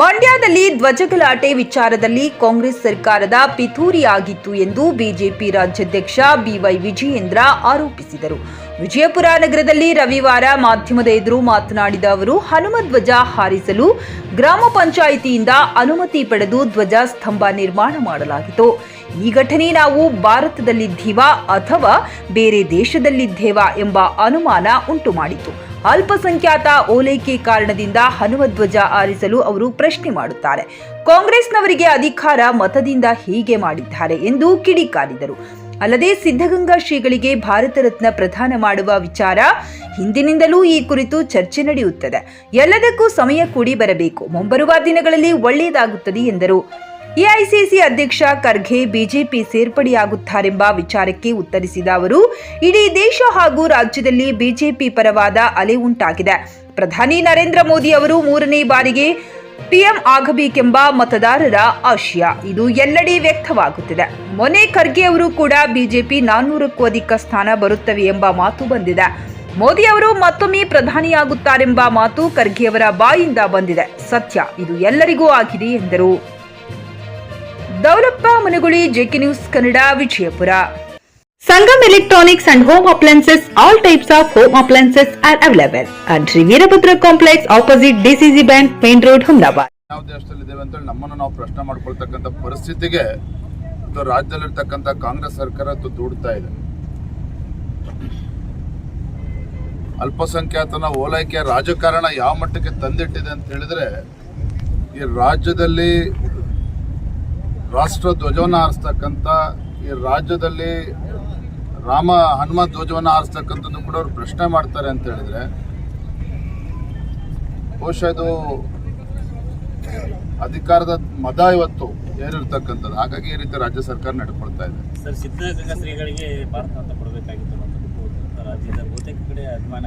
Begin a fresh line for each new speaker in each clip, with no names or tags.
ಮಂಡ್ಯದಲ್ಲಿ ಧ್ವಜಗಲಾಟೆ ವಿಚಾರದಲ್ಲಿ ಕಾಂಗ್ರೆಸ್ ಸರ್ಕಾರದ ಪಿತೂರಿಯಾಗಿತ್ತು ಎಂದು ಬಿಜೆಪಿ ರಾಜ್ಯಾಧ್ಯಕ್ಷ ಬಿವೈ ವಿಜಯೇಂದ್ರ ಆರೋಪಿಸಿದರು. ವಿಜಯಪುರ ನಗರದಲ್ಲಿ ರವಿವಾರ ಮಾಧ್ಯಮದ ಎದುರು ಮಾತನಾಡಿದ ಅವರು, ಹನುಮ ಧ್ವಜ ಹಾರಿಸಲು ಗ್ರಾಮ ಪಂಚಾಯಿತಿಯಿಂದ ಅನುಮತಿ ಪಡೆದು ಧ್ವಜ ಸ್ತಂಭ ನಿರ್ಮಾಣ ಮಾಡಲಾಗಿತ್ತು. ಈ ಘಟನೆ ನಾವು ಭಾರತದಲ್ಲಿದ್ದೀವಾ ಅಥವಾ ಬೇರೆ ದೇಶದಲ್ಲಿದ್ದೇವಾ ಎಂಬ ಅನುಮಾನ ಉಂಟು ಮಾಡಿತು ಅಲ್ಪಸಂಖ್ಯಾತ ಓಲೈಕೆ ಕಾರಣದಿಂದ ಹನುಮಧ್ವಜ ಆರಿಸಲು ಅವರು ಪ್ರಶ್ನೆ ಮಾಡುತ್ತಾರೆ. ಕಾಂಗ್ರೆಸ್ನವರಿಗೆ ಅಧಿಕಾರ ಮತದಿಂದ ಹೀಗೆ ಮಾಡಿದ್ದಾರೆ ಎಂದು ಕಿಡಿಕಾರಿದರು. ಅಲ್ಲದೆ ಸಿದ್ಧಗಂಗಾ ಶ್ರೀಗಳಿಗೆ ಭಾರತ ರತ್ನ ಪ್ರದಾನ ಮಾಡುವ ವಿಚಾರ ಹಿಂದಿನಿಂದಲೂ ಈ ಕುರಿತು ಚರ್ಚೆ ನಡೆಯುತ್ತದೆ. ಎಲ್ಲದಕ್ಕೂ ಸಮಯ ಕೂಡಿ ಬರಬೇಕು. ಮುಂಬರುವ ದಿನಗಳಲ್ಲಿ ಒಳ್ಳೆಯದಾಗುತ್ತದೆ ಎಂದರು. ಎಐಸಿಸಿ ಅಧ್ಯಕ್ಷ ಖರ್ಗೆ ಬಿಜೆಪಿ ಸೇರ್ಪಡೆಯಾಗುತ್ತಾರೆಂಬ ವಿಚಾರಕ್ಕೆ ಉತ್ತರಿಸಿದ ಅವರು, ಇಡೀ ದೇಶ ಹಾಗೂ ರಾಜ್ಯದಲ್ಲಿ ಬಿಜೆಪಿ ಪರವಾದ ಅಲೆ ಉಂಟಾಗಿದೆ. ಪ್ರಧಾನಿ ನರೇಂದ್ರ ಮೋದಿ ಅವರು ಮೂರನೇ ಬಾರಿಗೆ ಪಿಎಂ ಆಗಬೇಕೆಂಬ ಮತದಾರರ ಆಶಯ. ಇದು ಎಲ್ಲೆಡೆ ವ್ಯಕ್ತವಾಗುತ್ತಿದೆ. ಮೊನೆ ಖರ್ಗೆ ಅವರು ಕೂಡ ಬಿಜೆಪಿ ನಾನ್ನೂರಕ್ಕೂ ಅಧಿಕ ಸ್ಥಾನ ಬರುತ್ತವೆ ಎಂಬ ಮಾತು ಬಂದಿದೆ. ಮೋದಿ ಅವರು ಮತ್ತೊಮ್ಮೆ ಪ್ರಧಾನಿಯಾಗುತ್ತಾರೆಂಬ ಮಾತು ಖರ್ಗೆ ಅವರ ಬಾಯಿಂದ ಬಂದಿದೆ. ಸತ್ಯ, ಇದು ಎಲ್ಲರಿಗೂ ಆಗಿದೆ ಎಂದರು. Daulappa Managuli JK news Kannada Vijayapura. Sangam electronics and home Appliances, all types of home appliances are available. At Veerabhadra complex Complex opposite bank Bank, Main Road, Humdabad.
ಯಾವ ದೇಶದಲ್ಲಿದ್ದೇವೆ ಅಂತೇಳಿ ನಮ್ಮನ್ನು ನಾವು ಪ್ರಶ್ನೆ ಮಾಡ್ಕೊಳ್ತಕ್ಕಂಥ ಪರಿಸ್ಥಿತಿಗೆ ರಾಜ್ಯದಲ್ಲಿರ್ತಕ್ಕಂಥ ಕಾಂಗ್ರೆಸ್ ಸರ್ಕಾರ ದೂಡ್ತಾ ಇದೆ. ಅಲ್ಪಸಂಖ್ಯಾತನ ಓಲೈಕೆ ರಾಜಕಾರಣ ಯಾವ ಮಟ್ಟಕ್ಕೆ ತಂದಿಟ್ಟಿದೆ ಅಂತ ಹೇಳಿದ್ರೆ ಈ ರಾಜ್ಯದಲ್ಲಿ ರಾಷ್ಟ್ರ ಧ್ವಜವನ್ನು ಹಾರಿಸ್ತಕ್ಕಂಥ ಈ ರಾಜ್ಯದಲ್ಲಿ ರಾಮ ಹನುಮ ಧ್ವಜವನ್ನು ಹಾರಿಸ್ತಕ್ಕಂಥದ್ದು ಕೂಡ ಅವ್ರು ಪ್ರಶ್ನೆ ಮಾಡ್ತಾರೆ ಅಂತ ಹೇಳಿದ್ರೆ ಬಹುಶಃ ಇದು ಅಧಿಕಾರದ ಮದ ಇವತ್ತು ಏನಿರ್ತಕ್ಕಂಥದ್ದು ಹಾಗಾಗಿ ಈ ರೀತಿ ರಾಜ್ಯ ಸರ್ಕಾರ ನಡ್ಕೊಳ್ತಾ ಇದೆ.
ಸರ್ ಸಿದ್ಧಗಂಗಾ ಶ್ರೀಗಳಿಗೆ ಭಾರತ ಅಂತ ಕೊಡಬೇಕಾಗಿತ್ತು ಅನ್ನೋದು ರಾಜ್ಯದ ಬಹುತೇಕ ಕಡೆ ಅಭಿಮಾನ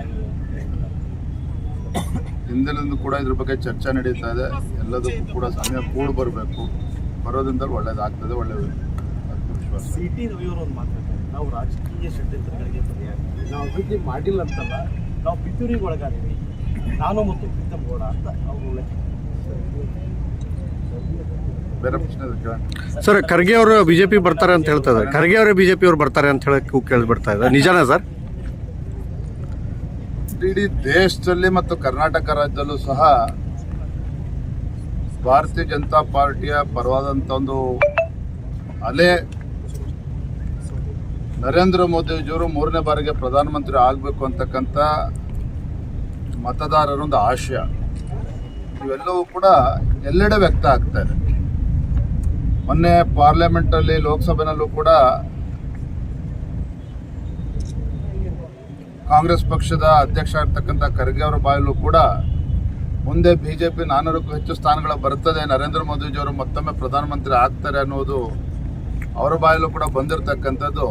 ಹಿಂದಿನಿಂದ ಕೂಡ ಇದ್ರ ಬಗ್ಗೆ ಚರ್ಚೆ ನಡೀತಾ ಇದೆ. ಎಲ್ಲದಕ್ಕೂ ಕೂಡ ಸಮಯ ಕೂಡ್ ಬರಬೇಕು. ಬರೋದ್ರಿಂದ ಒಳ್ಳೇದಾಗ್ತದೆ ಒಳ್ಳೆ ಸಿಟಿ
ಸಿ ಟಿ ರವಿಯವರು ಒಂದು ಮಾತಾಡ್ತಾರೆ ನಾವು ರಾಜಕೀಯ ಷಡ್ಯಂತ್ರಗಳಿಗೆ ಬಲಿಯಾಗ್ತೀವಿ ನಾವು ಅಭಿವೃದ್ಧಿ ಮಾಡಿಲ್ಲ ಅಂತಲ್ಲ ನಾವು ಪಿತೂರಿಗೆ ಒಳಗಾದೀವಿ. ನಾನು ಮತ್ತು ಪ್ರೀತಮ್ ಗೌಡ ಅಂತ ಅವರು
ಬೇರೆ ಪ್ರಶ್ನೆ
ಸರ್ ಖರ್ಗೆ ಅವರು ಬಿಜೆಪಿ ಬರ್ತಾರೆ ಅಂತ ಹೇಳ್ತಾ ಇದ್ದಾರೆ ಖರ್ಗೆ ಅವರೇ ಬಿಜೆಪಿ ಅವರು ಬರ್ತಾರೆ ಅಂತ ಹೇಳಕ್ ಕೇಳಿ ಇದ್ದಾರೆ. ಇದೆ ನಿಜಾನಾ ಸರ್?
ಇಡೀ ದೇಶದಲ್ಲಿ ಮತ್ತು ಕರ್ನಾಟಕ ರಾಜ್ಯದಲ್ಲೂ ಸಹ ಭಾರತೀಯ ಜನತಾ ಪಾರ್ಟಿಯ ಪರವಾದಂಥ ಒಂದು ಅಲೆ ನರೇಂದ್ರ ಮೋದಿಜಿಯವರು ಮೂರನೇ ಬಾರಿಗೆ ಪ್ರಧಾನಮಂತ್ರಿ ಆಗಬೇಕು ಅಂತಕ್ಕಂಥ ಮತದಾರರ ಒಂದು ಆಶಯ. ಇವೆಲ್ಲವೂ ಕೂಡ ಎಲ್ಲೆಡೆ ವ್ಯಕ್ತ ಆಗ್ತಾ ಇದೆ. ಮೊನ್ನೆ ಪಾರ್ಲಿಮೆಂಟಲ್ಲಿ, ಲೋಕಸಭೆನಲ್ಲೂ ಕೂಡ ಕಾಂಗ್ರೆಸ್ ಪಕ್ಷದ ಅಧ್ಯಕ್ಷ ಆಗಿರ್ತಕ್ಕಂಥ ಖರ್ಗೆ ಅವರ ಬಾಯಲ್ಲೂ ಕೂಡ ಮುಂದೆ ಬಿಜೆಪಿ ನಾನ್ನೂರಕ್ಕೂ ಹೆಚ್ಚು ಸ್ಥಾನಗಳು ಬರ್ತದೆ ನರೇಂದ್ರ ಮೋದಿಜಿಯವರು ಮತ್ತೊಮ್ಮೆ ಪ್ರಧಾನಮಂತ್ರಿ ಆಗ್ತಾರೆ ಅನ್ನೋದು ಅವರ ಬಾಯಲ್ಲೂ ಕೂಡ ಬಂದಿರತಕ್ಕಂಥದ್ದು.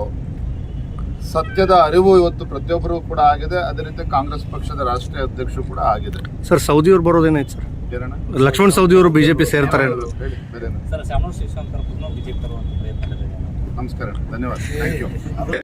ಸತ್ಯದ ಅರಿವು ಇವತ್ತು ಪ್ರತಿಯೊಬ್ಬರಿಗೂ ಕೂಡ ಆಗಿದೆ. ಅದೇ ರೀತಿ ಕಾಂಗ್ರೆಸ್ ಪಕ್ಷದ ರಾಷ್ಟ್ರೀಯ ಅಧ್ಯಕ್ಷರು ಕೂಡ ಆಗಿದೆ.
ಸರ್ ಸೌದಿ ಬರೋದೇನೈತೆ ಬರೋದೇನಾಯ್ತು ಸರ್? ಲಕ್ಷ್ಮಣ್ ಸೌದಿ ಅವರು ಬಿಜೆಪಿ ಸೇರ್ತಾರೆ
ನಮಸ್ಕಾರ ಧನ್ಯವಾದ. Thank you
TVS